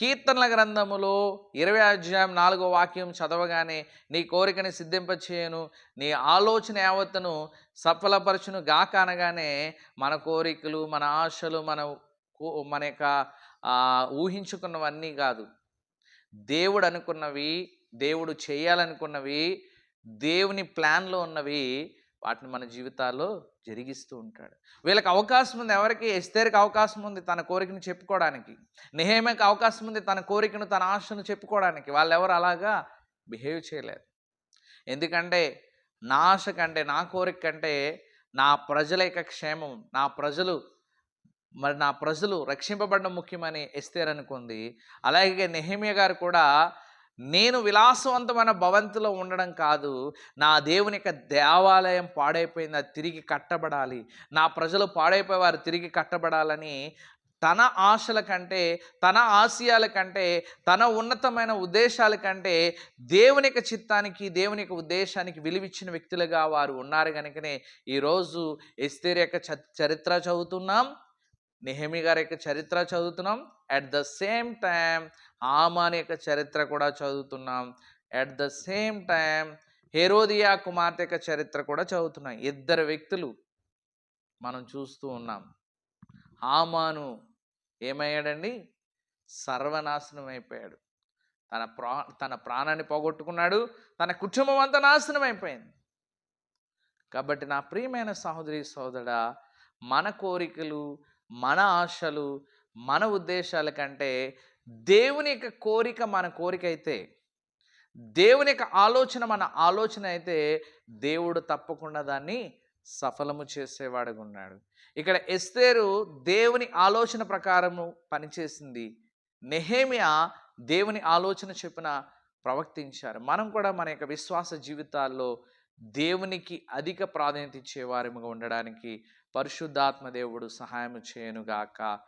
కీర్తనల గ్రంథములో ఇరవై అధ్యాయం నాలుగో వాక్యం చదవగానే నీ కోరికని సిద్ధింపచేయను నీ ఆలోచన యావత్తును సఫలపరచును గాక అనగానే మన కోరికలు మన ఆశలు మన మన యొక్క ఊహించుకున్నవన్నీ కాదు. దేవుడు అనుకున్నవి దేవుడు చేయాలనుకున్నవి దేవుని ప్లాన్లో ఉన్నవి వాటిని మన జీవితాల్లో జరిగిస్తూ ఉంటాడు. వీళ్ళకి అవకాశం ఉంది. ఎవరికి? ఎస్తేరికి అవకాశం ఉంది తన కోరికను చెప్పుకోవడానికి. నిహేమకి అవకాశం ఉంది తన కోరికను తన ఆశను చెప్పుకోవడానికి. వాళ్ళు ఎవరు అలాగా? బిహేవ్ చేయలేదు ఎందుకంటే నా ఆశ కంటే నా కోరిక కంటే నా ప్రజల యొక్క క్షేమం నా ప్రజలు మరి నా ప్రజలు రక్షింపబడడం ముఖ్యమని ఎస్తేర్ అనుకుంది. అలాగే నెహమియా గారు కూడా నేను విలాసవంతమైన భవంతిలో ఉండడం కాదు. నా దేవుని యొక్క దేవాలయం పాడైపోయింది అది తిరిగి కట్టబడాలి. నా ప్రజలు పాడైపోయి వారు తిరిగి కట్టబడాలని తన ఆశల కంటే తన ఆశయాల కంటే తన ఉన్నతమైన ఉద్దేశాల కంటే దేవుని యొక్క చిత్తానికి దేవుని యొక్క ఉద్దేశానికి విలువిచ్చిన వ్యక్తులుగా వారు ఉన్నారు కనుకనే ఈరోజు ఎస్తేర్ యొక్క చ- చరిత్ర చదువుతున్నాం. నెహమి గారి యొక్క చరిత్ర చదువుతున్నాం. At the same time Haman యొక్క చరిత్ర కూడా చదువుతున్నాం. At the same time Herodias కుమార్తె యొక్క చరిత్ర కూడా చదువుతున్నాం. ఇద్దరు వ్యక్తులు మనం చూస్తూ ఉన్నాం. ఆమాను ఏమయ్యాడండి? సర్వనాశనం అయిపోయాడు. తన ప్రా తన ప్రాణాన్ని పోగొట్టుకున్నాడు. తన కుటుంబం అంతా నాశనం అయిపోయింది. కాబట్టి నా ప్రియమైన సహోదరి సోదరుడా మన కోరికలు మన ఆశలు మన ఉద్దేశాల కంటే దేవుని యొక్క కోరిక మన కోరిక అయితే దేవుని యొక్క ఆలోచన మన ఆలోచన అయితే దేవుడు తప్పకుండా దాన్ని సఫలము చేసేవాడుగా ఉన్నాడు. ఇక్కడ ఎస్తేరు దేవుని ఆలోచన ప్రకారము పనిచేసింది. నెహేమియా దేవుని ఆలోచన చెప్పిన ప్రవర్తించారు. మనం కూడా మన యొక్క విశ్వాస జీవితాల్లో దేవునికి అధిక ప్రాధాన్యత ఇచ్చే వారిగా ఉండడానికి పరిశుద్ధాత్మ దేవుడు సహాయం చేయనుగాక.